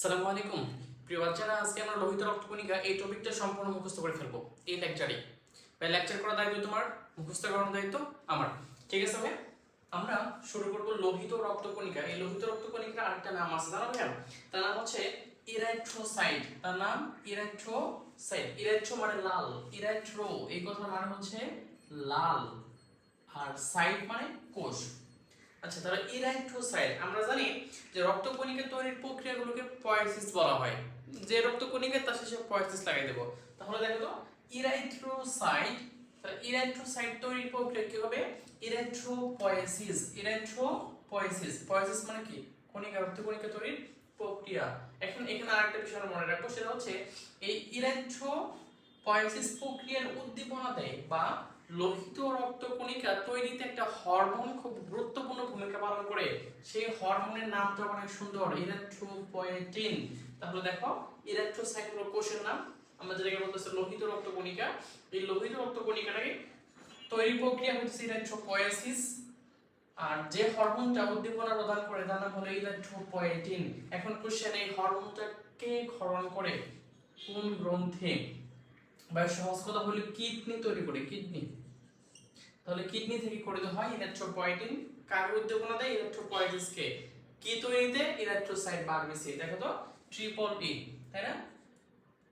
সালামু আলাইকুম। প্রিয় বাচ্চারা, আজকে আমরা লোহিত রক্তকণিকা এই টপিকটা সম্পূর্ণ মুখস্থ করে ফেলব এই লেকচারে ভাই লেকচার করার দায়িত্ব তোমার? মুখস্থ করার দায়িত্ব আমার। ঠিক আছে ভাই? আমরা শুরু করব লোহিত রক্তকণিকা। এই লোহিত রক্তকণিকার আরেকটা নাম আছে, জানো ভাইয়া? তার নাম হচ্ছে ইরাইথ্রোসাইট তার নাম ইরাইথ্রোসাইট ইরাইথ্রো মানে লাল। ইরাইথ্রো এই কথার মানে হচ্ছে লাল। আর সাইট মানে কোষ। আচ্ছা তাহলে ইরাইথ্রোসাইট আমরা জানি যে রক্তকণিকা তৈরির প্রক্রিয়াগুলোকে পয়েসিস বলা হয়। যে রক্তকণিকা, তার শেষে পয়েসিস লাগাই দেব। তাহলে দেখো তো, ইরাইথ্রোসাইট, তাহলে ইরাইথ্রোসাইট তৈরির প্রক্রিয়া কি হবে? ইরাইথ্রোপয়েসিস ইরাইথ্রোপয়েসিস। পয়েসিস মানে কি? কণিকা, রক্তকণিকা তৈরির প্রক্রিয়া। এখন এখানে আরেকটা বিষয় মনে রাখব, সেটা হচ্ছে এই ইরাইথ্রোপয়েসিস প্রক্রিয়ার উদ্দীপনা দেয় বা লোহিত রক্তকণিকা তৈরিতে একটা হরমোন খুব গুরুত্বপূর্ণ ভূমিকা পালন করে, সেই হরমোনের নামটা অনেক সুন্দর ইলেকট্রোপয়েটিন তাহলে দেখো ইলেকট্রোসাইট হলো কোষের নাম, আমরা যেটাকে বলতেছি লোহিত রক্তকণিকা, এই লোহিত রক্তকণিকাটাকে তৈরি প্রক্রিয়া হচ্ছে ইলেকট্রোপয়েসিস আর যে হরমোনটা উদ্দীপনা প্রদান করে, তার নাম হলো ইলেকট্রোপয়েটিন এখন কোশ্চেন এই হরমোনটা কে ক্ষরণ করে কোন গ্রন্থে? বা সহজ কথা বলি, কিডনি তৈরি করে, কিডনি। তাহলে কিডনি থেকে দেওয়া হয় ইলেকট্রোপয়েটিন কার উদ্দীপনা দেয় ইলেকট্রোপয়েটিসকে কি তৈরিতে? ইলেকট্রোসাইট বারবিসি দেখো তো ট্রিপল ই তাই না?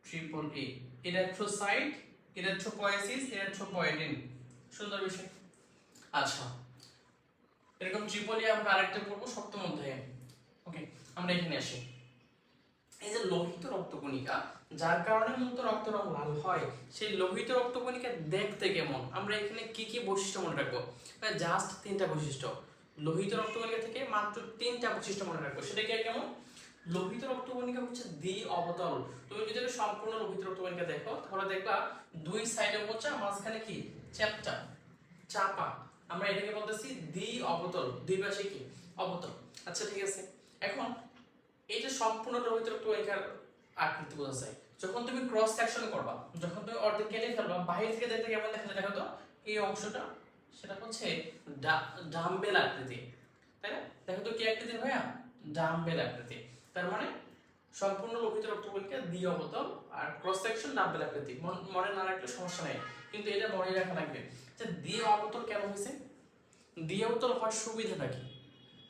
ট্রিপল ই ইলেকট্রোসাইট ইলেকট্রোপয়েসিস ইলেকট্রোপয়েটিন সুন্দর বিষয়। আচ্ছা এরকম ট্রিপল ই আমরা আরেকটা পড়ব সপ্তম অধ্যায়ে। ওকে আমরা এখানে আসি। এই যে লোহিত রক্তকণিকা, যার কারণে মূলত রক্ত রং লাল হয়, সেই লোহিত রক্তকণিকা দেখতে কেমন? আমরা এখানে কি কি বৈশিষ্ট্য মনে রাখব? জাস্ট তিনটা বৈশিষ্ট্য। লোহিত রক্তকণিকা থেকে মাত্র তিনটা বৈশিষ্ট্য মনে রাখব। সেটা কি কেমন? লোহিত রক্তকণিকা হচ্ছে দ্বি অবতল। তুমি যদি সম্পূর্ণ লোহিত রক্তকণিকা দেখো, তাহলে দেখবা দুই সাইডে মোচা মাঝখানে কি? চ্যাপটা, চাপা। আমরা এটাকে বলতেছি দ্বি অবতল। দুই পাশে কি? অবতল। আচ্ছা ঠিক আছে। এখন এই যে সম্পূর্ণ লোহিত রক্তকণিকার আকৃতি বোঝা যায়। যখন তুমি ক্রস সেকশন করবা, যখন তুমি অর্ধেক কেটে ফেলবা, বাহির থেকে দেখতে কেমন দেখা যায় দেখো তো? এই অংশটা, সেটা হচ্ছে ডাম্বেল আকৃতি, তাই না? দেখো তো কি আকৃতি ভাইয়া? ডাম্বেল আকৃতি। তার মানে সম্পূর্ণ লোহিত রক্তকণিকা দ্বি অবতল আর ক্রস সেকশন ডাম্বেল আকৃতি। মন- না রাখলে সমস্যা নেই, কিন্তু এটা মনে রাখা লাগবে। যে দ্বি অবতল কেন হয়েছে? দ্বি অবতল হওয়ার সুবিধাটা কি?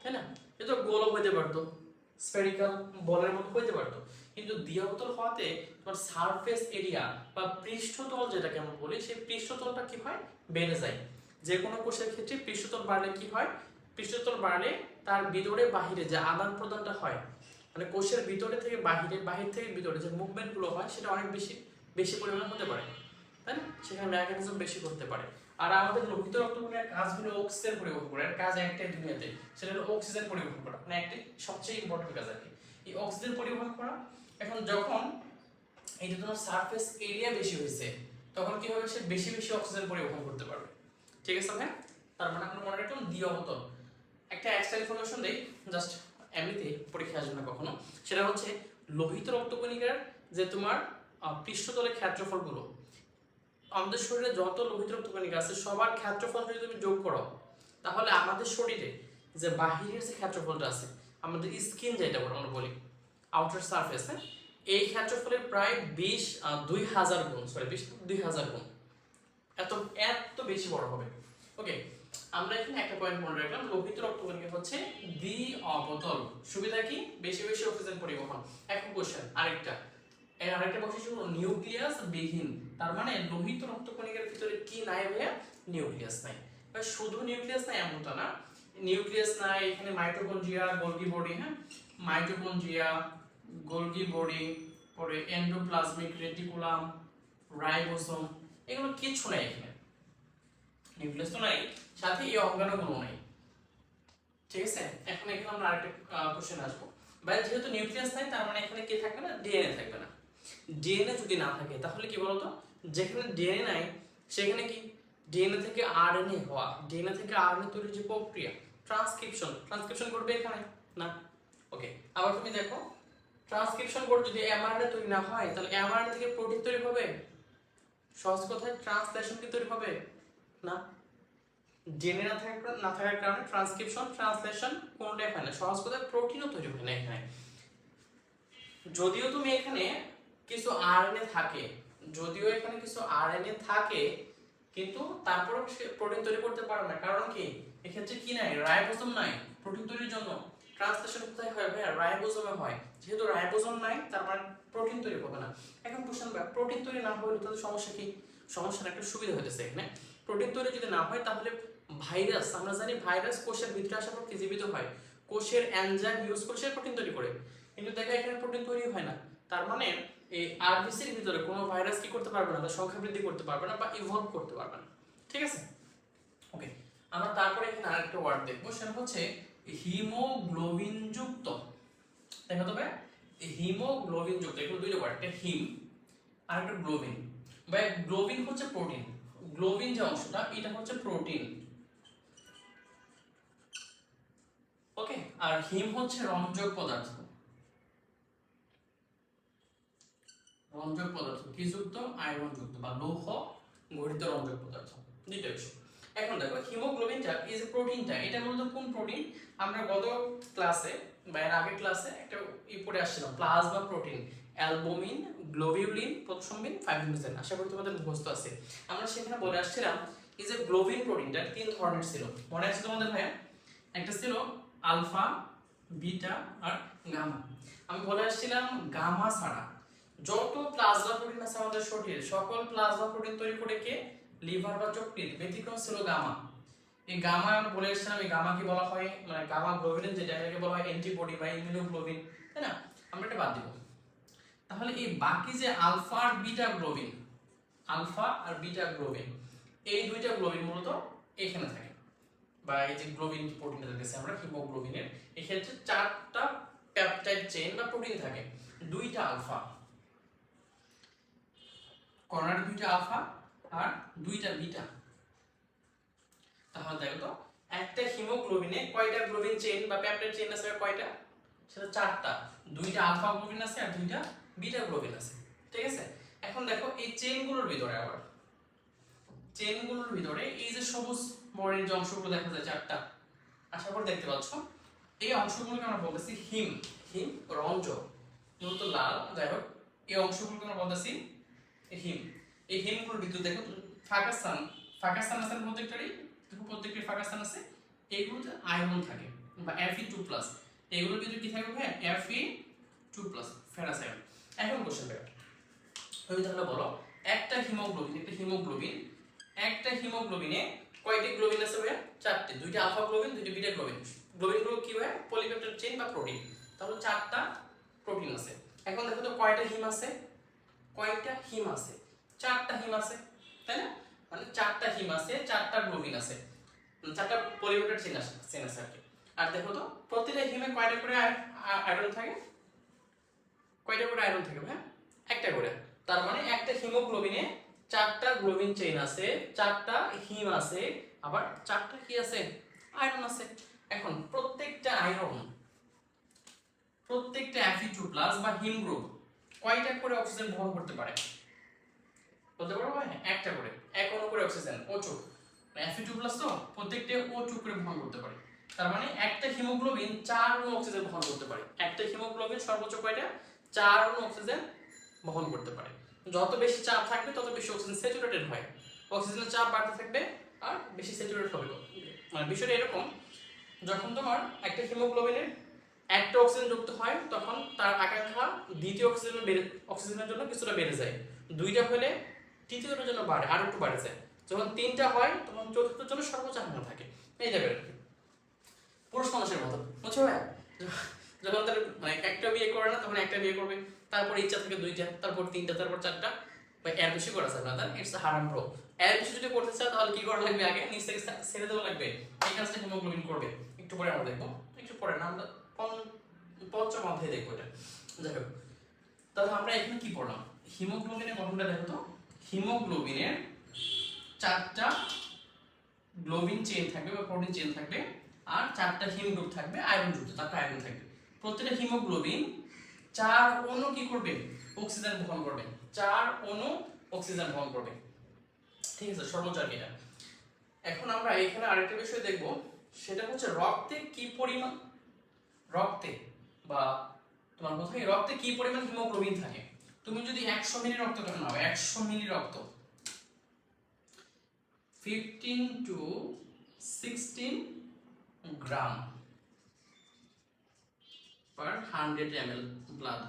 তাই না? এটা গোলক হইতে পারতো। স্পেরিক্যাল বলের মতো হইতে পারতো। কিন্তু দ্বিঅবতল হওয়াতে তোমার সারফেস এরিয়া বা পৃষ্ঠতল যেটাকে আমরা বলি, সেই পৃষ্ঠতলটা কি হয়? বেড়ে যায়। যে কোনো কোষের ক্ষেত্রে পৃষ্ঠতল বাড়লে কি হয়? পৃষ্ঠতল বাড়লে তার ভিতরে বাহিরে যে আদান প্রদানটা হয় মানে কোষের ভিতরে থেকে বাহিরে, বাহির থেকে ভিতরে যে মুভমেন্টগুলো হয়, সেটা অনেক বেশি বেশি পরিমাণে হতে পারে। তাই না? সেখানে মেকানিজম বেশি করতে পারে। আর আমাদের লোহিত রক্তকণিকার কাজ হলো অক্সিজেন পরিবহন করা কাজ একটাই দুনিয়াতে, সেটা হলো অক্সিজেন পরিবহন করা মানে একটাই সবচেয়ে ইম্পর্টেন্ট কাজ আর কি। এই অক্সিজেন পরিবহন করা, এখন যখন এটা তোমার সারফেস এরিয়া বেশি হয়েছে, তখন কি হবে সে বেশি বেশি অক্সিজেন পরিবহন করতে পারবে? ঠিক আছে ভাই? তার মানে আমরা মনে রাখলাম দ্বি অবতল একটা এক্সট্রা ইনফরমেশন দেই জাস্ট এমনিতে পরীক্ষা আসবে না কখনো। সেটা হচ্ছে লোহিত রক্তকণিকার যে তোমার পৃষ্ঠতলের ক্ষেত্রফলগুলো আমাদের শরীরে যত লোহিত রক্তকণিকা আছে, সবার ক্ষেত্রফল যদি তুমি যোগ করো, তাহলে আমাদের শরীরে যে বাহিরের যে ক্ষেত্রফলটা আছে, আমাদের স্কিন যেটা আমরা বলি আউটার সারফেস হ্যাঁ? এই ক্ষেত্রফলের প্রায় বিশ দুই হাজার গুণ সরি বিশ দুই হাজার গুণ। এত এত বেশি বড় হবে। ওকে আমরা এখানে একটা পয়েন্ট মনে রাখলাম, লোহিত রক্তকণিকা হচ্ছে দ্বি অবতল। সুবিধা কি? বেশি বেশি অক্সিজেন পরিবহন। এখন কোশ্চেন আরেকটা। এর আরেকটা বৈশিষ্ট্য হলো নিউক্লিয়াস বিহীন। তার মানে লোহিত রক্তকণিকার ভিতরে কি নাই ভাইয়া? নিউক্লিয়াস নাই। বা শুধু নিউক্লিয়াস নাই এমনটা না। নিউক্লিয়াস নাই, এখানে মাইটোকন্ড্রিয়া গোলগি বডি হ্যাঁ? মাইটোকন্ড্রিয়া গোলগি বডি, পরে এন্ডোপ্লাজমিক রেটিকুলাম, রাইবোসোম, এগুলো কিচ্ছু নাই এখানে। নিউক্লিয়াস তো নাই, সাথে এই অঙ্গাণুগুলো নাই। ঠিক আছে? এখন এখানে আমরা আরেকটা কোশ্চেন আসব। ভাই যেহেতু নিউক্লিয়াস নাই, তার মানে এখানে কি থাকবে না? ডিএনএ থাকবে না। ডিএনএ যদি না থাকে, তাহলে কি বলতো? যেখানে ডিএনএ নাই, সেখানে কি? ডিএনএ থেকে আর আরএনএ হওয়া। ডিএনএ থেকে আর আরএনএ তৈরির যে প্রক্রিয়া ট্রান্সক্রিপশন ট্রান্সক্রিপশন করবে এখানে? না। ওকে আবার তুমি দেখো ট্রান্সক্রিপশন করে যদি এমআরএনএ তৈরি না হয়, তাহলে এমআরএনএ থেকে প্রোটিন তৈরি হবে? সহজ কথায় ট্রান্সলেশন কি তৈরি হবে? না। ডিএনএ না থাকার না থাকার কারণে ট্রান্সক্রিপশন ট্রান্সলেশন কোনটাই হয় না। সহজ কথায় প্রোটিনও তৈরি হয় না এখানে। যদিও তুমি এখানে কিছু আরএনএ থাকে। যদিও এখানে কিছু আরএনএ থাকে, কিন্তু তারপরেও সে প্রোটিন তৈরি করতে পারে না। কারণ কি? এক্ষেত্রে কি নাই? রাইবোজোম নাই। প্রোটিন তৈরির জন্য। ট্রান্সলেশন কোথায় হয় ভাই রাইবোজোমে হয়। যেহেতু রাইবোজোম নাই, তার মানে প্রোটিন তৈরি হবে না। এখন কোশ্চেন ভাই প্রোটিন তৈরি না হলে তাহলে সমস্যা কি? সমস্যার একটা সুবিধা হইতেছে এখানে। প্রোটিন তৈরি যদি না হয়, তাহলে ভাইরাস আমরা জানি ভাইরাস কোষের ভিতরে আসার পর কি জীবিত হয়? কোষের এনজাইম ইউজ করে সে প্রোটিন তৈরি করে। কিন্তু দেখা, এখানে প্রোটিন তৈরি হয় না। তার মানে এই আরবিসির ভিতরে কোনো ভাইরাস কি করতে পারবে না, তার সংখ্যা বৃদ্ধি করতে পারবে না বা ইভলভ করতে পারবে না। ঠিক আছে? ওকে আমরা তারপরে এখানে আরেকটা ওয়ার্ড দেখব, সেটা হচ্ছে হিমোগ্লোবিন যুক্ত দেখা তবে হিমোগ্লোবিন যুক্ত এগুলো দুইটা ওয়ার্ড একটা হিম আর একটা গ্লোবিন বা গ্লোবিন হচ্ছে প্রোটিন গ্লোবিন যে অংশটা, এটা হচ্ছে প্রোটিন ওকে আর হিম হচ্ছে রঞ্জক পদার্থ। রঞ্জক পদার্থ কি যুক্ত আয়রন যুক্ত বা লৌহ গঠিত রঞ্জক পদার্থ দুইটা বিষয়। এখন দেখো হিমোগ্লোবিনটা এই যে প্রোটিনটা এটা মূলত কোন প্রোটিন আমরা গত ক্লাসে বা এর আগের ক্লাসে একটা ই পড়ে আসছিলাম plasma protein albumin globulin prothrombin fibrinogen আশা করি তোমাদের মুখস্থ আছে। আমরা সেখানে বলে আসছিলাম এই যে গ্লোবিন প্রোটিনটা তিন ধরনের ছিল। মনে আছে তোমাদের ভাইয়া? একটা ছিল আলফা বিটা আর গামা আমি বলে আসছিলাম গামা ছাড়া যত প্লাজমা প্রোটিন আছে আমাদের শরীরে, সকল প্লাজমা প্রোটিন তৈরি করে কে? লিভার বা যকৃৎ ব্যতিক্রম ছিল গামা এই গামা আমরা বলে এসেছিলাম, এই গামাকে বলা হয়? মানে গামা গ্লোবিন যেটা এটাকে বলা হয় অ্যান্টিবডি বা ইমিউনোগ্লোবিন তাই না? আমরা এটা বাদ দিব। তাহলে এই বাকি যে আলফা আর বিটা গ্লোবিন আলফা আর বিটা গ্লোবিন এই দুইটা গ্লোবিন মূলত এখানে থাকে। বা এই যে গ্লোবিন প্রোটিনটা দেখতেছি আমরা হিমোগ্লোবিনের এক্ষেত্রে চারটা পেপটাইড চেইন বা প্রোটিন থাকে। দুইটা আলফা কর্নার দুইটা আলফা আর দুইটা বিটা। তাহলে দেখো তো, একটা হিমোগ্লোবিনে কয়টা গ্লোবিন চেইন বা পেপটাইড চেইন আছে কয়টা? সেটা চারটা। দুইটা আলফা গ্লোবিন আছে আর দুইটা বিটা গ্লোবিন আছে। ঠিক আছে? এখন দেখো এই চেইনগুলোর ভিতরে আবার। চেইনগুলোর ভিতরে এই যে সবুজ বর্ণের যে অংশগুলো দেখা যায় চারটা আশা করে দেখতে পাচ্ছ, এই অংশগুলোকে আমরা বলতেছি হিম। হিম রঞ্জ। মূলত লাল, যাই হোক, এই অংশগুলোকে আমরা বলতেছি হিম, এই হিমগুলোর ভিতরে দেখো, ফাঁকা স্থান ফাঁকা স্থান আছে প্রত্যেকটারই, দেখো প্রত্যেকটির ফাঁকা স্থান আছে। এইগুলোতে আয়রন থাকে, বা Fe টু প্লাস এগুলোর ভিতরে কি থাকবে ভাই Fe two plus ferrous iron এখন কোশ্চেন তুমি তাহলে বলো, একটা হিমোগ্লোবিন একটা হিমোগ্লোবিন, একটা হিমোগ্লোবিনে কয়টি গ্লোবিন আছে ভাইয়া? চারটে, দুইটা আলফা গ্লোবিন দুইটা বিটা গ্লোবিন গ্লোবিনগুলো কি ভাই পলিপেপটাইড চেইন বা প্রোটিন তাহলে চারটা প্রোটিন আছে। এখন দেখো তো কয়টা হিম আছে? কয়টা হিম আছে? চারটা হিম আছে, তাই না? মানে চারটা হিম আছে, চারটা গ্লোবিন আছে। চারটা পলিপেপটাইড চেইন আছে চেইন আছে আর কি। আর দেখো তো, প্রতিটা হিমে কয়টা করে আয়রন থাকে? কয়টা করে আয়রন থাকে ভাই একটা করে। তার মানে একটা হিমোগ্লোবিনে চারটা গ্লোবিন চেইন আছে, চারটা হিম আছে, আবার চারটা কি আছে? আয়রন আছে। এখন প্রত্যেকটা আয়রন, প্রত্যেকটা Fe2+ বা হিম গ্রুপ কয়টা করে অক্সিজেন বহন করতে পারে? বলতে পারব? ভাই একটা করে। এক অণু করে অক্সিজেন O2 Fe2+ তো, প্রত্যেকটা O2 করে বহন করতে পারে। তার মানে একটা হিমোগ্লোবিন চার অণু অক্সিজেন বহন করতে পারে। একটা হিমোগ্লোবিন সর্বোচ্চ কয়টা? চার অণু অক্সিজেন বহন করতে পারে। যত বেশি চাপ থাকবে, তত বেশি অক্সিজেন স্যাচুরেটেড হয়। অক্সিজেনের চাপ বাড়তে থাকবে আর বেশি স্যাচুরেট হবে। মানে বিষয়টা এরকম, যখন তোমার একটা হিমোগ্লোবিনের একটা অক্সিজেন যুক্ত হয়, তখন তার আকাঙ্ক্ষা দ্বিতীয় অক্সিজেন অক্সিজেনের জন্য কিছুটা বেড়ে যায়। দুইটা হলে তৃতীয়টার জন্য বাড়ে, আর একটু বাড়ে যায়। যখন তিনটা হয়, তখন চতুর্থের জন্য সর্বোচ্চ আকাঙ্ক্ষা থাকে। এই যাবে পুরুষ মানুষের মতো। বুঝছ ভাই? যখন তার মানে একটা বিয়ে করে না, তখন একটা বিয়ে করবে। তারপর ইচ্ছা থাকে দুইটা, তারপর তিনটা, তারপর চারটা। এর বেশি করা যাবে না ইটস হারাম প্রো এর বেশি যদি করতে চাও, তাহলে কি করা লাগবে আগে? নিচ থেকে ছেড়ে দেওয়া লাগবে। এই কাজটা হিমোগ্লোবিন করবে। একটু পরে আমরা দেখব। একটু পরে না, আমরা পঞ্চম অধ্যায়ে দেখব এটা। যাই হোক, তাহলে আমরা এখানে কি পড়লাম? হিমোগ্লোবিনের গঠনটা দেখো তো। হিমোগ্লোবিনের চারটা গ্লোবিন চেইন থাকবে বা প্রোটিন চেইন থাকবে, আর চারটা হিম গ্রুপ থাকবে আয়রন যুক্ত, চারটা আয়রন থাকবে। প্রত্যেকটা হিমোগ্লোবিন চার অণু কি করবে? অক্সিজেন বহন করবে। চার অণু অক্সিজেন বহন করবে। ঠিক আছে, সর্বোচ্চ আর এটা। এখন আমরা এখানে আরেকটা বিষয় দেখব, সেটা হচ্ছে রক্তে কি পরিমাণ রক্তে বা তোমার কোথায় রক্তে কি পরিমাণ হিমোগ্লোবিন থাকে? তুমি যদি একশো মিলি রক্ত করে নাও? একশো মিলি রক্ত। Fifteen to sixteen gram per hundred M L blood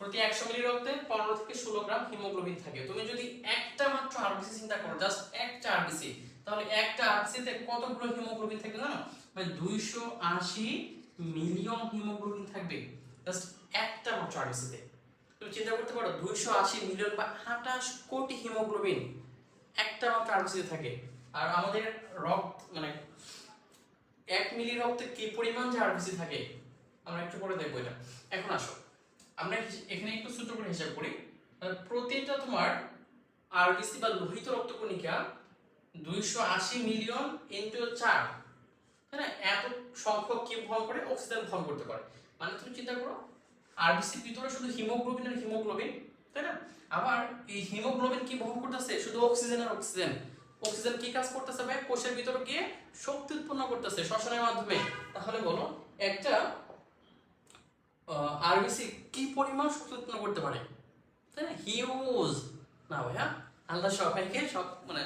প্রতি একশো মিলি রক্তে পনেরো থেকে ষোলো গ্রাম হিমোগ্লোবিন থাকে। তুমি যদি একটা মাত্র আরবিসি চিন্তা করো জাস্ট একটা আরবিসি তাহলে একটা আরবিসিতে কতগুলো হিমোগ্লোবিন থাকে জানো? মানে দুইশো আশি মিলিয়ন হিমোগ্লোবিন থাকবে জাস্ট একটা মাত্র আরবিসিতে তুমি চিন্তা করতে পারো, দুইশো আশি মিলিয়ন বা আঠাশ কোটি হিমোগ্লোবিন একটা মাত্র আরবিসিতে থাকে। আর আমাদের রক্ত মানে এক মিলি রক্তে কি পরিমাণ যে আরবিসি থাকে, আমরা একটু পরে দেখব এটা। এখন আসো, আমরা এখানে একটু ছোট করে হিসাব করি। প্রতিটা তোমার আরবিসি বা লোহিত রক্তকণিকা দুইশো আশি মিলিয়ন ইন্টু চার। তাই না এত সংখ্যক কি বহন করে? অক্সিজেন বহন করতে পারে। মানে তুমি চিন্তা করো আরবিসির ভিতরে শুধু হিমোগ্লোবিন আর হিমোগ্লোবিন তাই না? আবার এই হিমোগ্লোবিন কি বহন করতেছে? শুধু অক্সিজেন আর অক্সিজেন অক্সিজেন কি কাজ করতেছে ভাই? কোষের ভিতরে গিয়ে শক্তি উৎপন্ন করতেছে শ্বসনের মাধ্যমে। তাহলে বলো, একটা আরবিসি কি পরিমাণ শক্তি উৎপন্ন করতে পারে? তাই না? হিউজ না ভাইয়া, আল্লাহ সবাইকে সব মানে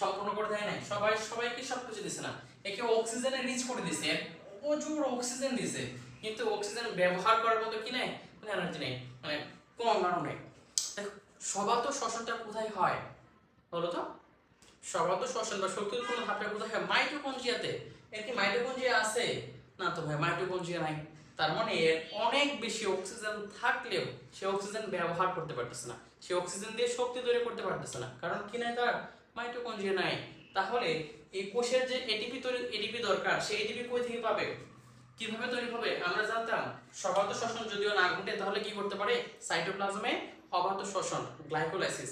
সম্পূর্ণ করে দেয় নাই। সবাই, সবাইকে সব কিছু দিছে না। একে অক্সিজেনে রিচ করে দিছে। প্রচুর অক্সিজেন দিছে। কিন্তু অক্সিজেন ব্যবহার করার মতো কি নাই? কোনো এনার্জি নেই। মানে কোনো অঙ্গাণু নেই। সবার তো শ্বসনটা কোথায় হয়? বলো তো। সবার তো শ্বসন বা শক্তি উৎপন্ন ভাবটা কোথায় হয়? মাইটোকন্ড্রিয়াতে এর কি মাইটোকন্ড্রিয়া আছে? না তো ভাই মাইটোকন্ড্রিয়া নাই। তার মানে এর অনেক বেশি অক্সিজেন থাকলেও সে অক্সিজেন ব্যবহার করতে পারতেছে না। সে অক্সিজেন দিয়ে শক্তি তৈরি করতে পারতেছে না। কারণ কি নাই তার? মাইটোকন্ড্রিয়া নাই। তাহলে এই কোষের যে এটিপি তৈরি এটিপি দরকার, সেই এটিপি কই থেকে পাবে? কীভাবে তৈরি হবে? আমরা জানতাম, সবাত শ্বসন যদিও না ঘটে, তাহলে কি করতে পারে? সাইটোপ্লাজমে অবাত শ্বসন, গ্লাইকোলাইসিস।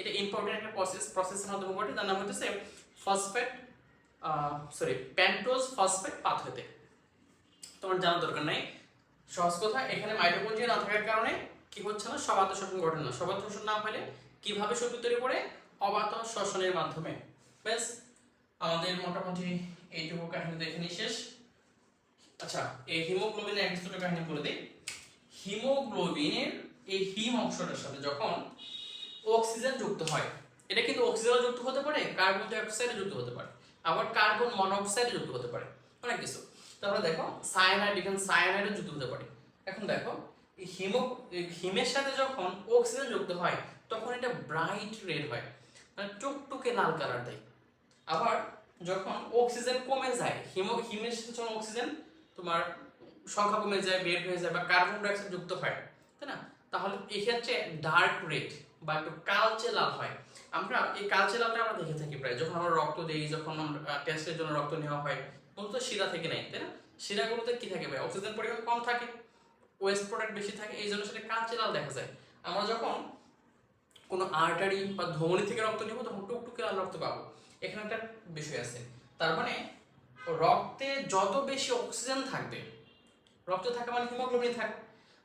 এটা ইম্পর্টেন্ট একটা প্রসেস প্রসেসের মাধ্যমে ঘটে, তার নাম হচ্ছে ফসফেট সরি প্যান্টোজ ফসফেট পাথওয়েতে তোমার জানার দরকার নাই। সহজ কথা, এখানে মাইটোকন্ড্রিয়া না থাকার কারণে কি হচ্ছে না, সবাত শ্বসন ঘটে না। সবাত শ্বসন না হলে কীভাবে শক্তি তৈরি করে? অবাত শ্বসনের মাধ্যমে। বেশ আমাদের মোটামুটি এইটুকু কাহিনী দেখে শেষ। আচ্ছা এই হিমোগ্লোবিনের এক ছোট কাহিনী বলে দিই। হিমোগ্লোবিনের এই হিম অংশটার সাথে যখন অক্সিজেন যুক্ত হয়, এটা কিন্তু অক্সিজেন যুক্ত হতে পারে, কার্বন ডাইঅক্সাইডে যুক্ত হতে পারে, আবার কার্বন মনোক্সাইডে যুক্ত হতে পারে, অনেক কিছু। তারপরে দেখো সায়ানাইড এখানে সায়ানাইডে যুক্ত হতে পারে। এখন দেখো হিমো হিমের সাথে যখন অক্সিজেন যুক্ত হয়, তখন এটা ব্রাইট রেড হয়। মানে টুকটুকে লাল কালার দেয়। আবার যখন অক্সিজেন কমে যায়, হিমো যখন অক্সিজেন তোমার সংখ্যা কমে যায়, বের হয়ে যায় বা কার্বন ডাইঅক্সাইড যুক্ত হয়, তাই না? তাহলে এক্ষেত্রে ডার্ক রেড বা একটু কালচে লাল হয়। আমরা এই কালচে লালটা আমরা দেখে থাকি প্রায়। যখন আমরা রক্ত দিই, যখন টেস্টের জন্য রক্ত নেওয়া হয়, মূলত শিরা থেকে নেই তাই না? শিরাগুলোতে কি থাকে ভাই? অক্সিজেন পরিমাণ কম থাকে ওয়েস্ট প্রোডাক্ট বেশি থাকে, এই জন্য সেটা কালচে লাল দেখা যায়। আমরা যখন কোনো আর্টারি বা ধমনি থেকে রক্ত নেব, তখন টুকটুকে লাল রক্ত পাবো। এখানে একটা বিষয় আছে। তার মানে রক্তে যত বেশি অক্সিজেন থাকবে, রক্তে থাকা মানে হিমোগ্লোবিন থাকবে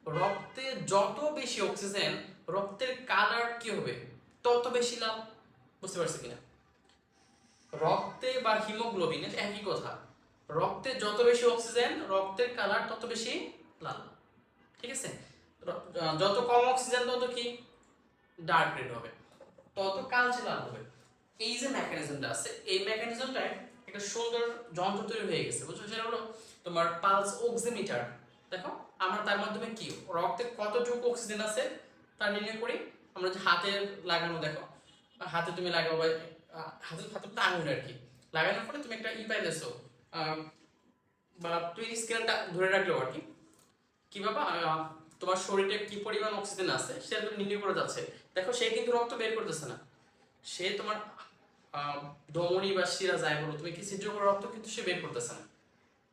রক্তে যত বেশি অক্সিজেন, রক্তের কালার কি হবে? তত বেশি লাল বুঝতে পারছি কিনা? রক্তে বা হিমোগ্লোবিন একই কথা। রক্তে যত বেশি অক্সিজেন, রক্তের কালার তত বেশি লাল। ঠিক আছে? যত কম অক্সিজেন তত কি? ডার্ক রেড হবে। তত কালচে লাল হবে। এই যে মেকানিজমটা আছে এই মেকানিজমটায় একটা সুন্দর যন্ত্র তৈরি হয়ে গেছে। বুঝছ সেটা হলো তোমার পালস অক্সিমিটার দেখো আমরা তার মাধ্যমে কি রক্তে কতটুকু অক্সিজেন আছে তা নির্ণয় করি। আমরা যে হাতে লাগানো দেখো হাতে তুমি লাগাও বা হাতে হাতে তো আঙুল আর কি। লাগানোর পরে তুমি একটা ই পাইলেছো আহ, বা তুই স্ক্রিনটা ধরে রাখলেও আর কি কি বাবা তোমার শরীরে কি পরিমাণ অক্সিজেন আছে সেটা তুমি নির্ণয় করা যাচ্ছে। দেখো সে কিন্তু রক্ত বের করতেছে না। সে তোমার ধমনী বা শিরা যায় বলো, তুমি কি ছিদ্র করে রক্ত কিন্তু সে বের করতেছে না।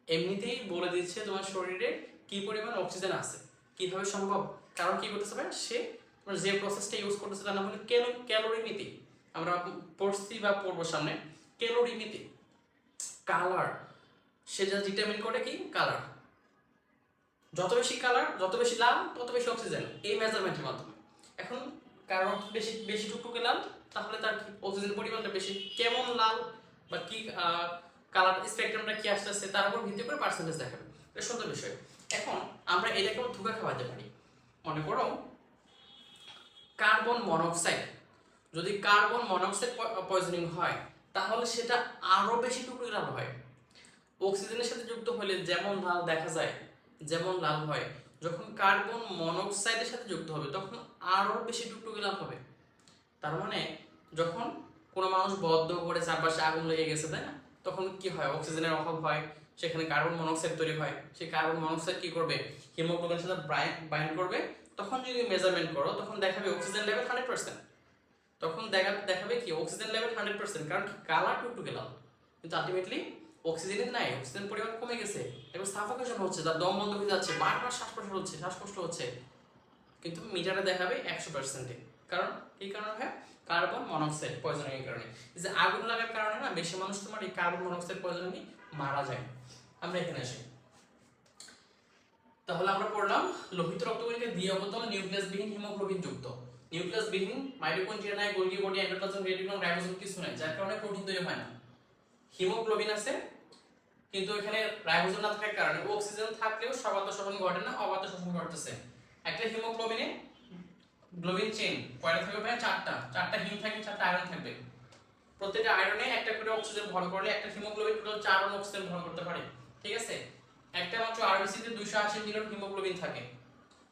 এমনিতেই বলে দিচ্ছে তোমার শরীরে কি পরিমাণ অক্সিজেন আছে, কীভাবে সম্ভব? কারণ কি করতেছে ভাই? সে তোমার যে প্রসেসটা ইউজ করতেছে তার নাম হলো ক্যালোরিমিতি আমরা পড়ছি বা পড়ব সামনে ক্যালোরিমিতি কালার, সে যা ডিটারমিন করে কি? কালার। যত বেশি কালার, যত বেশি লাল, তত বেশি অক্সিজেন এই মেজারমেন্টের মাধ্যমে। এখন কারণ বেশি বেশি টুকটুকে লাল তাহলে তার অক্সিজেন পরিমাণটা বেশি কেমন লাল? বা কি কালার স্পেকট্রামটা কি আসতেছে? তার উপর ভিত্তি করে পার্সেন্টেজ দেখাবে। এটা সুন্দর বিষয়। এখন আমরা এটাকেও ধোকা খাওয়াতে পারি। মনে করো কার্বন মনোক্সাইড যদি কার্বন মনোক্সাইড পয়জনিং হয়, তাহলে সেটা আরও বেশি টুকরো লাল হয়। অক্সিজেনের সাথে যুক্ত হলে যেমন লাল দেখা যায়, যেমন লাল হয়, যখন কার্বন মনোক্সাইডের সাথে যুক্ত হবে, তখন আরও বেশি টুকটুকে লাল হবে। তার মানে যখন কোনো মানুষ বদ্ধ করে চারপাশে আগুন লেগে গেছে, তাই না? তখন কি হয়? অক্সিজেনের অভাব হয়, সেখানে কার্বন মনোক্সাইড তৈরি হয়। সেই কার্বন মনোক্সাইড কি করবে? হিমোগ্লোবিনের সাথে বাইন্ড করবে। তখন যদি মেজারমেন্ট করো, তখন দেখাবে অক্সিজেন লেভেল হান্ড্রেড পার্সেন্ট তখন দেখা দেখাবে কি? অক্সিজেন লেভেল হান্ড্রেড পার্সেন্ট কারণ কালার টুকটুকে লাল। কিন্তু আলটিমেটলি অক্সিজেনের নাই। অক্সিজেন পরিমাণ কমে গেছে। এবং সাফোকেশন হচ্ছে। তার দম বন্ধ হয়ে যাচ্ছে। বারবার শ্বাসকষ্ট হচ্ছে শ্বাসকষ্ট হচ্ছে। কিন্তু মিটারে দেখাবে একশো পার্সেন্টে কারণ এই কারণে হয় কার্বন মনোক্সাইড পয়জনিং এর কারণে যে আগুন লাগার কারণে না, বেশি মানুষ তোমার এই কার্বন মনোক্সাইড পয়জনিং মারা যায়। আমরা এখানে আসি। তাহলে আমরা পড়লাম, লোহিত রক্তকণিকা দ্বি অবতল নিউক্লিয়াস বিহীন হিমোগ্লোবিন যুক্ত। নিউক্লিয়াস বিহীন মাইটোকন্ড্রিয়া নাই Golgi body endoplasm reticulum ribosome কিছু নাই, যার কারণে প্রোটিন তৈরি হয় না। হিমোগ্লোবিন আছে, কিন্তু এখানে রাইবোসোম না থাকার কারণে অক্সিজেন থাকলেও সবাত শোষণ ঘটে না অবাত শোষণ ঘটতেছে। একটা হিমোগ্লোবিনে গ্লোবিন চেইন কয়টা থাকবে ভাই চারটা। চারটা হিম থাকবে চারটা আয়রন থাকবে। প্রত্যেকটা আয়রনে একটা করে অক্সিজেন ভর করলে একটা হিমোগ্লোবিন টোটাল চার অণু অক্সিজেন ভর করতে পারে। ঠিক আছে? একটা মাত্র আরবিসি তে 280 মিলিয়ন হিমোগ্লোবিন থাকে।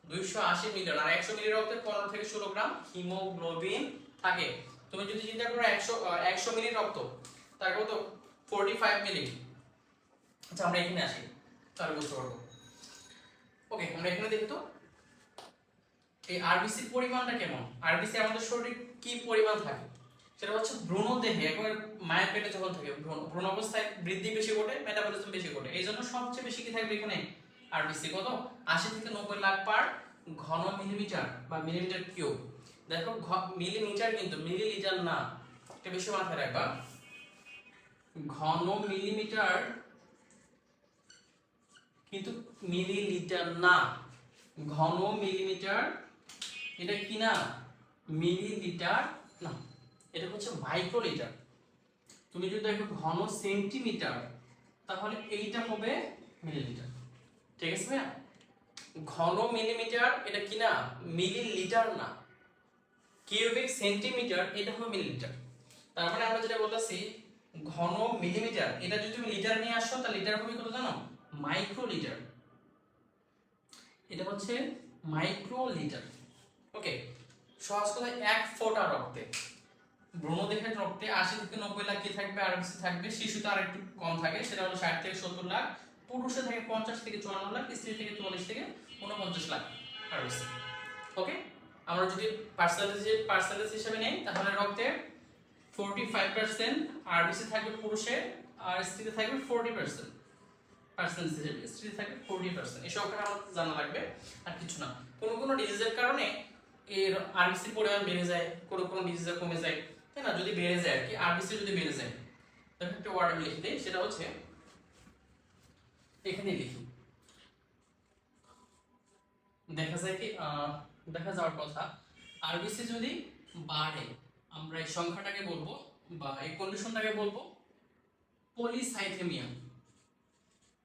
280 মিলিয়ন আর 100 মিলি রক্তে 15 থেকে 16 গ্রাম হিমোগ্লোবিন থাকে। তুমি যদি চিন্তা করো 100 আহ, 100 মিলি রক্ত তার কত? 45 মিলি। আচ্ছা আমরা এখানে আসি। তাহলে বুঝতে পারব। ওকে আমরা এখানে দেখি তো। এই আরবিসি পরিমাণটা কেমন? আরবিসি আমাদের শরীরে কি পরিমাণ থাকে? সেটা হচ্ছে ভ্রূণ দেহে একেবারে মায়ের পেটে যখন থাকে, ভ্রূণ অবস্থায় বৃদ্ধি বেশি ঘটে মেটাবলিজম বেশি ঘটে। এই জন্য সবচেয়ে বেশি কি থাকবে এখানে? আরবিসি কত? আশি থেকে নব্বই লাখ পার ঘন মিলিমিটার বা মিলিমিটার কিউব দেখো মিলিমিটার কিন্তু মিলিলিটার না, এটা বেশি মাথায় রাখবা। ঘন মিলিমিটার কিন্তু মিলিলিটার না, ঘন মিলিমিটার এটা কি না? মিলিলিটার না, এটা হচ্ছে মাইক্রোলিটার। তুমি যদি দেখো ঘন সেন্টিমিটার, তাহলে এইটা হবে মিলিলিটার। ঠিক আছে ভাইয়া? ঘন মিলিমিটার এটা কি না? মিলিলিটার না। কিউবিক সেন্টিমিটার এটা হবে মিলিলিটার। তার মানে আমরা যেটা বলতেছি, ঘন মিলিমিটার, এটা যদি তুমি লিটার নিয়ে আসো, তাহলে লিটার হবে কত জানো? মাইক্রো লিটার এটা হচ্ছে মাইক্রো লিটার ওকে সহজ কথায় এক ফোঁটা রক্তে। ভ্রূণদেহের রক্তে আশি থেকে নব্বই লাখ কি থাকবে? আর থাকবে। শিশুতে আর একটু কম থাকে, সেটা হলো ষাট থেকে সত্তর লাখ। পুরুষে থাকে পঞ্চাশ থেকে চুয়ান্ন লাখ, স্ত্রী থেকে চুয়াল্লিশ থেকে উনপঞ্চাশ লাখ আর ওকে আমরা যদি পার্সেন্টেজ পার্সেন্টেজ হিসেবে নেই, তাহলে রক্তের ফোরটি ফাইভ পার্সেন্ট আর বেশি থাকবে পুরুষে, আর স্ত্রীতে থাকবে ফোরটি পার্সেন্ট পার্সেন্টেজ হিসেবে। স্ত্রীতে থাকবে ফোরটি পার্সেন্ট এই সংখ্যাটা আমার জানা লাগবে, আর কিছু না। কোনো কোনো ডিজিজের কারণে এর আরবিসির পরিমাণ বেড়ে যায়, কোনো কোনো ডিজিজে কমে যায়, তাই না? যদি বেড়ে যায় আর কি আরবিসি যদি বেড়ে যায়। দেখো একটা ওয়ার্ড আমি লিখে দিই, সেটা হচ্ছে, এখানে লিখি। দেখা যায় কি দেখা যাওয়ার কথা আরবিসি যদি বাড়ে, আমরা এই সংখ্যাটাকে বলব, বা এই কন্ডিশনটাকে বলব পলিসাইথেমিয়া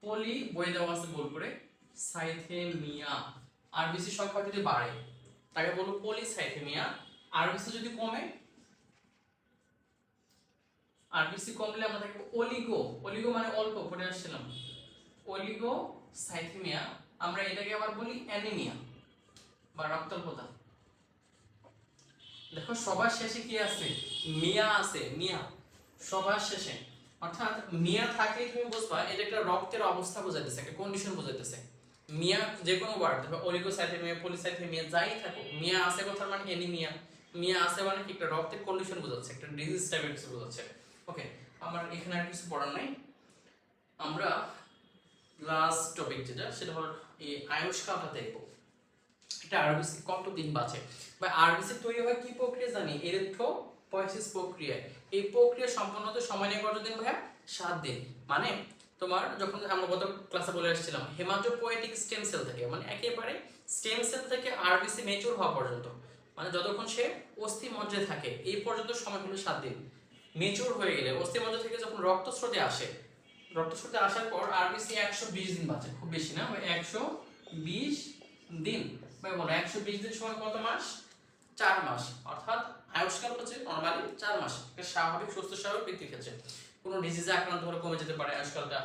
পলি বয়ে দেওয়া আছে বল করে সাইথেমিয়া আরবিসি সংখ্যা যদি বাড়ে তাকে বলব পলিসাইথেমিয়া আরবিসি যদি কমে আরবিসি কমলে আমরা থাকব অলিগো অলিগো মানে অল্প, পড়ে আসছিলাম। অলিগো সাইথেমিয়া আমরা এটাকে আবার বলি অ্যানিমিয়া বা রক্তাল্পতা দেখো, সবার শেষে কি আছে? মিয়া আছে, মিয়া। সবার শেষে। অর্থাৎ মিয়া থাকলে তুমি বুঝবা, এটা একটা রক্তের অবস্থা বোঝাইতেছে, একটা কন্ডিশন বোঝাইতেছে। মিয়া যে কোনো ওয়ার্ড দেখো অলিগোসাইথেমিয়া পলিসাইথেমিয়া যাই থাকুক, মিয়া আছে কথার মানে অ্যানিমিয়া মিয়া আছে মানে কি? একটা রক্তের কন্ডিশন বোঝাচ্ছে, একটা ডিজিজ টাইপের কিছু বোঝাচ্ছে। ওকে আমার এখানে আর কিছু পড়ার নাই। আমরা লাস্ট টপিক যেটা, সেটা হলো এই আয়ুষ্কালটা দেখব। এটা আরবিসি কত দিন বাঁচে? বা আরবিসি তৈরি হয় কি প্রক্রিয়া জানি? এরিথ্রোপয়েসিস প্রক্রিয়া এই প্রক্রিয়া সম্পন্ন হতে সময় নেয় কতদিন ভাইয়া? সাত দিন। মানে তোমার যখন আমরা গত ক্লাসে বলে আসছিলাম হেমাটোপোয়েটিক স্টেম সেল থেকে মানে একেবারে স্টেম সেল থেকে আরবিসি মেচুর হওয়া পর্যন্ত মানে যতক্ষণ সে অস্থি মজ্জে থাকে, এই পর্যন্ত সময় হলো সাত দিন। মেচুর হয়ে গেলে অস্থি মজ্জা থেকে যখন রক্তস্রোতে আসে, রক্তস্রোতে আসার পর আরবিসি একশো বিশ দিন বাঁচে, খুব বেশি না একশো বিশ দিন ভাই বলো, একশো বিশ দিন সময় কত মাস? চার মাস, অর্থাৎ আয়ুষ্কাল হচ্ছে নর্মালি চার মাস স্বাভাবিক, সুস্থ, স্বাভাবিক ব্যক্তির ক্ষেত্রে। কোনো ডিজিজে আক্রান্ত হলে কমে যেতে পারে আয়ুষ্কালটা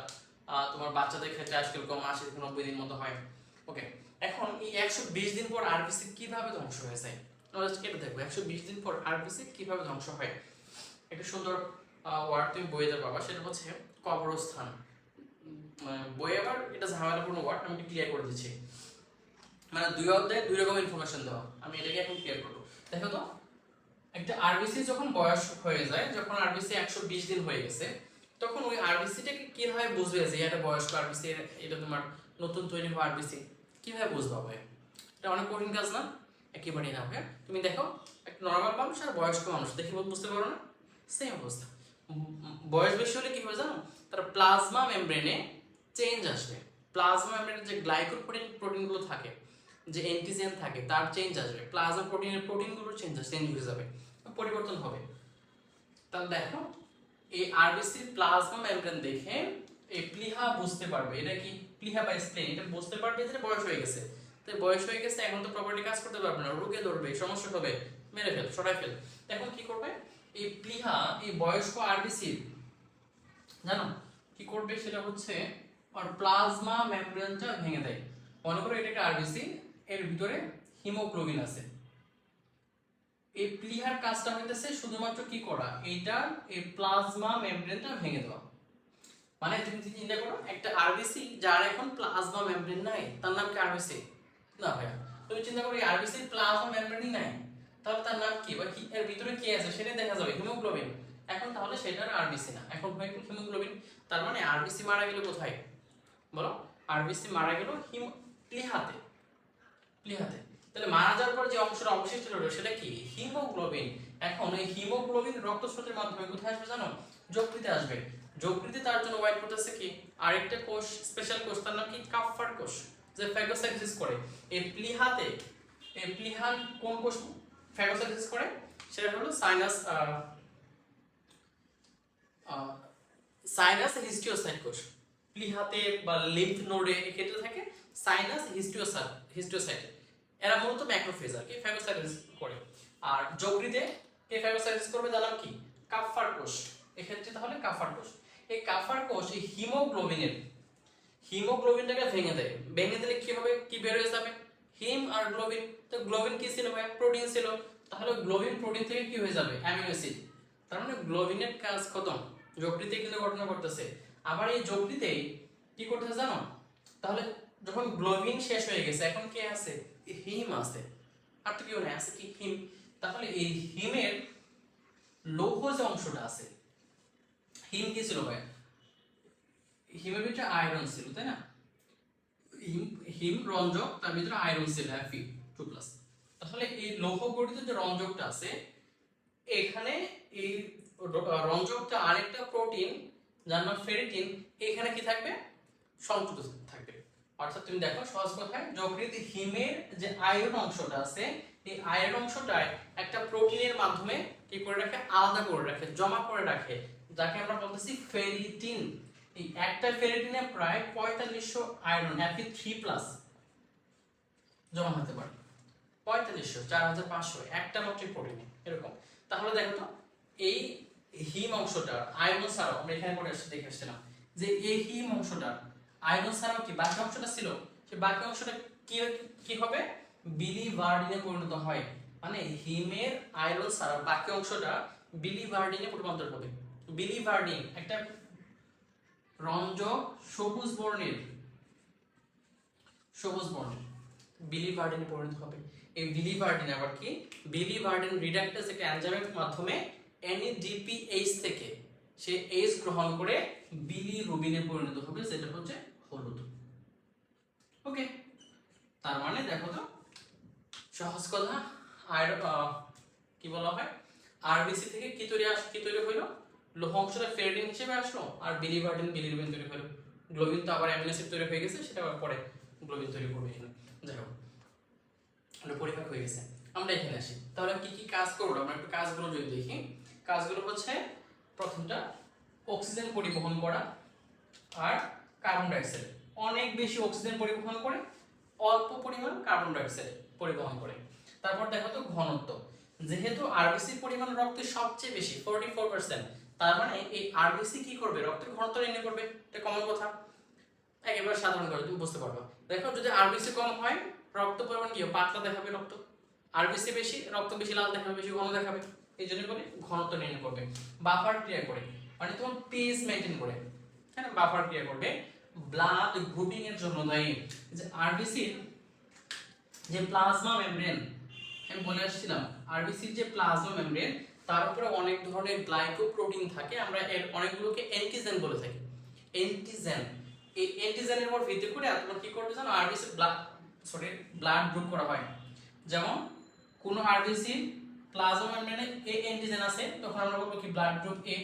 আহ, তোমার বাচ্চাদের ক্ষেত্রে আজকাল কম আশি থেকে নব্বই দিন মতো হয়। ওকে এখন এই একশো বিশ দিন পর আরবিসি কীভাবে ধ্বংস হয়ে যায়? আমরা এটা দেখব একশো বিশ দিন পর আরবিসি কীভাবে ধ্বংস হয়? একটা সুন্দর ওয়ার্ড তুমি বইয়ে পাবা সেটা হচ্ছে কবরস্থান। বইয়ে আবার এটা ঝামেলাপূর্ণ ওয়ার্ড আমি ক্লিয়ার করে দিচ্ছি। মানে দুই অধ্যায়ে দুই রকম ইনফরমেশন দেওয়া। আমি এটাকে এখন ক্লিয়ার করব। দেখো তো একটা আরবিসি যখন বয়স হয়ে যায়, যখন আরবিসি একশো বিশ দিন হয়ে গেছে, তখন ওই আরবিসিটাকে কীভাবে বুঝবে যে এটা বয়স্ক আরবিসি এটা তোমার নতুন তৈরি হওয়া আরবিসি কীভাবে বুঝবা ভাই? এটা অনেক কঠিন কাজ না? একেবারেই না ভাই তুমি দেখো, একটা নর্মাল মানুষ আর বয়স্ক মানুষ, দেখে বুঝতে পারো না? সেম অবস্থা। বয়স বেশি হলে কি হবে জানো? তার প্লাজমা মেমব্রেনে চেঞ্জ আসবে। প্লাজমা মেমব্রেনে যে গ্লাইকোপ্রোটিন প্রোটিনগুলো থাকে যে অ্যান্টিজেন থাকে, তার চেঞ্জ আসবে। প্লাজমা প্রোটিনের প্রোটিনগুলো চেঞ্জ চেঞ্জ হয়ে যাবে। পরিবর্তন হবে। তাহলে দেখো, এই আরবিসি প্লাজমা মেমব্রেন দেখে এই প্লিহা বুঝতে পারবে। এটা কি প্লিহা বা স্প্লেন এটা বুঝতে পারবে যে বয়স হয়ে গেছে। তো বয়স হয়ে গেছে, এখন তো প্রপার্টি কাজ করতে পারবে না। রোগে ধরবে সমস্যা হবে, মেরে ফেল সরাই ফেল। এখন কি করবে? এই প্লিহা, এই বয়স্ক আরবিসি জানো? কি করবে সেটা হচ্ছে আর প্লাজমা মেমব্রেনটা ভেঙে দেয়। মনে করো এটা একটা আরবিসি এর ভিতরে হিমোগ্লোবিন আছে। এই প্লিহার কাজটা হইতেছে শুধুমাত্র কি করা? এইটা, এই প্লাজমা মেমব্রেনটা ভেঙে দেওয়া। মানে তুমি চিন্তা করো, একটা আরবিসি যার এখন প্লাজমা মেমব্রেন নাই, তার নাম কি আরবিসি? না ভাইয়া, তুমি চিন্তা করো আরবিসি প্লাজমা মেমব্রেনই নাই, তাহলে তার নাম কি? বা কি, এর ভিতরে কি আছে? সেটাই দেখা যাবে, হিমোগ্লোবিন। এখন তাহলে সেটা আর আরবিসি না। এখন হয়ে গেল হিমোগ্লোবিন, তার মানে আরবিসি মারা গেল কোথায়? বলো, আরবিসি মারা গেল হিম প্লিহাতে। প্লিহাতে তাহলে মারা যাওয়ার পর যে অংশটা অবশিষ্ট রইল, সেটা কি? হিমোগ্লোবিন। এখন এই হিমোগ্লোবিন রক্তস্রোতের মাধ্যমে কোথায় আসবে জানো? যকৃতে আসবে। যকৃতে তার জন্য ওয়াইট করতেছে কি? আরেকটা কোষ স্পেশাল কোষ, তার নাম কি? কাফার কোষ, যে ফ্যাগোসাইটোসিস করে। এই প্লিহাতে, এই প্লিহান কোন কোষ ফ্যাগোসাইটোসিস করে? সেটা হলো সাইনাস সাইনাস হিস্টিওসাইট কোষ। প্লিহাতে বা লিম্ফ নোডে এক্ষেত্রে থাকে। সাইনাস হিস্টিওসাইট হিস্টিওসাইট এরা মূলত ম্যাক্রোফেজ আর কি ফ্যাগোসাইটোসিস করে। আর যকৃতে কে ফ্যাগোসাইটোসিস করবে জানাম কি? কাফার কোষ এক্ষেত্রে তাহলে কাফার কোষ এই কাফার কোষ এই হিমোগ্লোবিনের, হিমোগ্লোবিনটাকে ভেঙে দেয়। ভেঙে দিলে কি হবে? কি বের হয়ে যাবে? হিম আর গ্লোবিন। তো গ্লোবিন কি ছিল ভাই? প্রোটিন ছিল। তাহলে গ্লোবিন প্রোটিন থেকে কি হয়ে যাবে? Amino acid. তার মানে গ্লোবিনের কাজ খতম। যকৃতে কিন্তু ঘটনা করতেছে। আবার এই যকৃতে কি করতেছে জানো? তাহলে যখন গ্লোবিন শেষ হয়ে গেছে, এখন কে আছে? হিম আছে। আর তো কেউ নেই, আছে কি হিম? তাহলে এই হিমের লৌহ যে অংশটা আছে, হিম কি ছিল ভাই? হিমের ভিতরে আয়রন ছিল, তাই না? হিম হিম রঞ্জক, তার ভিতরে আয়রন ছিল এফি টু প্লাস। তাহলে এই লৌহ গঠিত যে রঞ্জকটা আছে, এখানে এই রঞ্জকটা আরেকটা প্রোটিন, যার নাম ফেরিটিন, এখানে কি থাকবে? সংযুক্ত অর্থাৎ তুমি দেখো সহজ কথায় যকৃত হিমের যে আয়রন অংশটা আছে, এই আয়রন অংশটায় একটা প্রোটিনের মাধ্যমে কি করে রাখে? আলাদা করে রাখে, জমা করে রাখে। যাকে আমরা বলতেছি ফেরিটিন এই একটা ফেরিটিনে প্রায় পঁয়তাল্লিশশো আয়রন এফি থ্রি প্লাস জমা হতে পারে। পঁয়তাল্লিশশো, চার হাজার পাঁচশো, একটা মাত্র প্রোটিনে, এরকম। তাহলে দেখো তো, এই হিম অংশটা, আয়রন ছাড়াও, আমরা এখানে পরে আসছে, দেখে আসছিলাম, যে এই হিম অংশটা আয়রন ছাড়াও কি বাকি অংশটা ছিল? সে বাকি অংশটা কি কি হবে? বিলিভার্ডিনে পরিণত হয়। মানে হিমের আয়রন ছাড়া বাকি অংশটা বিলিভার্ডিনে রূপান্তর হবে। বিলিভার্ডিন একটা রঞ্জ সবুজ বর্ণের সবুজ বর্ণের বিলি বিলিভার্ডিনে পরিণত হবে। এই বিলিভার্ডিন আবার কি? বিলি বিলিভার্ডিন রিডাক্টাস একটা এনজাইমের মাধ্যমে NADPH থেকে সে এইচ গ্রহণ করে বিলিরুবিনে পরিণত হবে, যেটা হচ্ছে ওকে তার মানে দেখো তো, সহজ কথা, আর কি বলা হয়? আরবিসি থেকে কি তৈরি আস, কি তৈরি হইল? লোহ অংশটা ফেরিটিন হিসেবে আসলো, আর বিলিভার্ডিন বিলিরুবিন তৈরি হলো গ্লোবিন তো আবার অ্যামিনো অ্যাসিড তৈরি হয়ে গেছে, সেটা আবার পরে গ্লোবিন তৈরি করবে এখানে। যাই হোক পরিপাক হয়ে গেছে। আমরা এখানে আসি। তাহলে কি কি কাজ করব? আমরা একটু কাজগুলো যদি দেখি, কাজগুলো হচ্ছে প্রথমটা অক্সিজেন পরিবহন করা আর কার্বন ডাইঅক্সাইড অনেক বেশি অক্সিজেন পরিবহন করে, অল্প পরিমাণ কার্বন ডাইঅক্সাইড পরিবহন করে। তারপর দেখো তো ঘনত্ব। যেহেতু আরবিসির পরিমাণ রক্তে সবচেয়ে বেশি ফোরটি ফোর পার্সেন্ট তার মানে এই আরবিসি কি করবে? রক্তের ঘনত্ব নির্ণয় করবে। এটা কমন কথা। একেবারে সাধারণ করে তুমি বুঝতে পারবা। দেখো, যদি আরবিসি কম হয়, রক্ত পরিমাণ কি? পাতলা দেখাবে রক্ত। আরবিসি বেশি, রক্ত বেশি লাল দেখাবে, বেশি ঘন দেখাবে। এই জন্য বলি ঘনত্ব নির্ণয় করবে। বাফার ক্রিয়া করে। মানে তোমার পিএস মেনটেন করে। হ্যাঁ বাফার ক্রিয়া করবে। ব্লাড গ্রুপিং এর জন্য দায়ী। যে আরবিসির যে প্লাজমা মেমব্রেন আমি বলে আসছিলাম আরবিসির যে প্লাজমা মেমব্রেন তার উপরে অনেক ধরনের গ্লাইকোপ্রোটিন থাকে। আমরা এর অনেকগুলোকে অ্যান্টিজেন বলে থাকি। অ্যান্টিজেন এই অ্যান্টিজেনের উপর ভিত্তি করে তোমরা কি করবে জানো RBC blood sorry blood group করা হয়। যেমন, কোন আরবিসি প্লাজমা মেমব্রেনে এ অ্যান্টিজেন আছে, তখন আমরা বলব কি ব্লাড গ্রুপ এ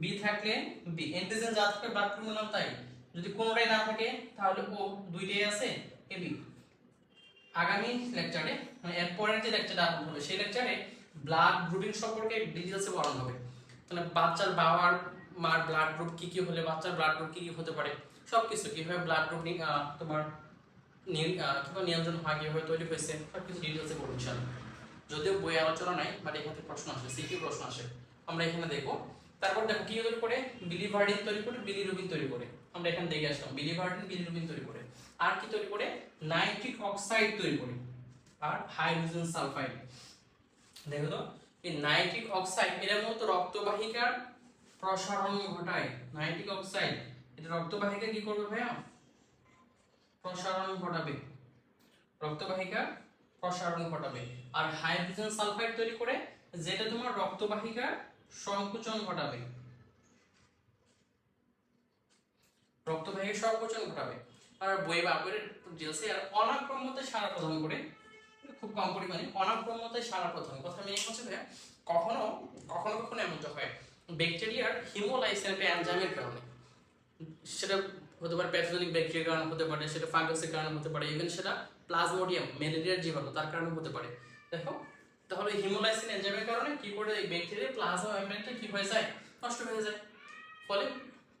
বি থাকলে বি অ্যান্টিজেন যা থাকবে ব্লাড গ্রুপ নিলাম তাই। যদি কোনোটাই না থাকে, তাহলে ও দুইটাই আছে, এ বি আগামী লেকচারে মানে এর পরের যে লেকচারটা আপলোড হবে, সেই লেকচারে ব্লাড গ্রুপিং সম্পর্কে ডিটেলসে পড়ানো হবে। মানে বাচ্চার বাবার, মার ব্লাড গ্রুপ কি কি হলে বাচ্চার ব্লাড গ্রুপ কি কি হতে পারে সব কিছু কীভাবে ব্লাড গ্রুপ তোমার কীভাবে নিয়ন্ত্রণ হয়, কীভাবে তৈরি হয়েছে সব কিছু ডিটেলসে পড়ব ইনশাআল্লাহ। যদিও বই আলোচনা নাই বাট এখানে প্রশ্ন আসে সিকিউ প্রশ্ন আসে। আমরা এখানে দেখব। তারপর দেখো, কি তৈরি করে? বিলিভার্ডিন তৈরি করে বিলিরুবিন তৈরি করে। আমরা এখানে দেখে আসলাম। বিলিভার্ডিন বিলিরুবিন তৈরি করে। আর কি তৈরি করে? নাইট্রিক অক্সাইড তৈরি করে। আর হাইড্রোজেন সালফাইড দেখো তো, এই নাইট্রিক অক্সাইড এর মতো রক্তবাহিকার প্রসারণ ঘটায়। নাইট্রিক অক্সাইড এটা রক্তবাহিকা কি করবে ভাইয়া? প্রসারণ ঘটাবে। রক্তবাহিকা প্রসারণ ঘটাবে। আর হাইড্রোজেন সালফাইড তৈরি করে, যেটা তোমার রক্তবাহিকার সংকোচন ঘটাবে। রক্তবাহিকার সংকোচন ঘটাবে। আর বই বাপের ডিটেলসে আর অনাক্রম্যতে সারা প্রদান করে খুব কম পরিমাণে অনাক্রম্যতে সারা প্রদান। কথা মেয়ে হচ্ছে ভাইয়া কখনো কখনো কখনো এমন হয় ব্যাকটেরিয়ার হিমোলাইসেন এনজাইমের কারণে। সেটা হতে পারে প্যাথোজেনিক ব্যাকটেরিয়ার কারণে হতে পারে, সেটা ফাঙ্গাসের কারণে হতে পারে ইভেন সেটা প্লাজমোডিয়াম ম্যালেরিয়ার জীবাণু তার কারণে হতে পারে। দেখো, তাহলে হিমোলাইসিন এনজাইমের কারণে কি করে ব্যাকটেরিয়া প্লাজমা মেমব্রেনটা কি হয়ে যায়? নষ্ট হয়ে যায়। ফলে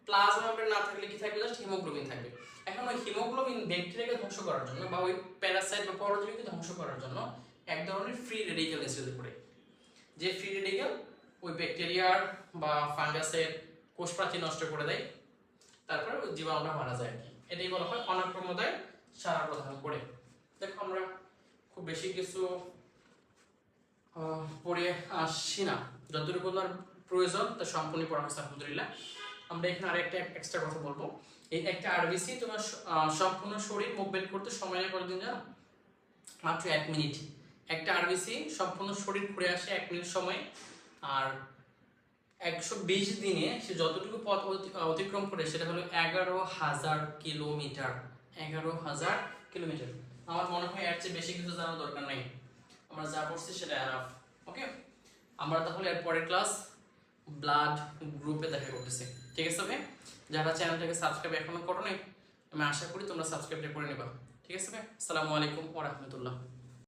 প্লাজমা মেমব্রেন না থাকলে কি থাকবে? জাস্ট হিমোগ্লোবিন থাকবে। এখন ওই হিমোগ্লোবিন ব্যাকটেরিয়াকে ধ্বংস করার জন্য বা ওই প্যারাসাইট বা পরজীবীকে ধ্বংস করার জন্য এক ধরনের ফ্রি রেডিক্যাল নিঃসৃত করে যে ফ্রি রেডিক্যাল ওই ব্যাকটেরিয়ার বা ফাঙ্গাসের কোষপ্রাচীর নষ্ট করে দেয়। তারপরে ওই জীবাণুটা মারা যায় আর কি। এটাই বলা হয় অনাক্রমতায় সারা প্রদান করে। দেখো আমরা খুব বেশি কিছু পড়ে আসছি না। যতটুকু প্রয়োজন, তা সম্পূর্ণ পড়া হচ্ছে আলহামদুলিল্লাহ। আমরা এখানে আরেকটা এক্সট্রা কথা বলব। এই একটা আরবিসি তোমার সম্পূর্ণ শরীর মুভমেন্ট করতে সময় নেয় কতদিন জানো? মাত্র এক মিনিট একটা আরবিসি সম্পূর্ণ শরীর ঘুরে আসে এক মিনিট সময়। আর একশো বিশ দিনে সে যতটুকু পথ অতিক্রম করে সেটা হলো এগারো হাজার কিলোমিটার। এগারো হাজার কিলোমিটার। আমার মনে হয় এর চেয়ে বেশি কিছু জানার দরকার নেই। আমরা যা পড়ছি সেটা এনাফ ওকে আমরা তাহলে এর পরের ক্লাস ব্লাড গ্রুপে দেখা করতেছি। ঠিক আছে ভাই? যারা চ্যানেলটাকে সাবস্ক্রাইব এখনও করো নাই আমি আশা করি তোমরা সাবস্ক্রাইবটা করে নেবা। ঠিক আছে ভাই? আসসালামু আলাইকুম ওয়া রাহমাতুল্লাহ।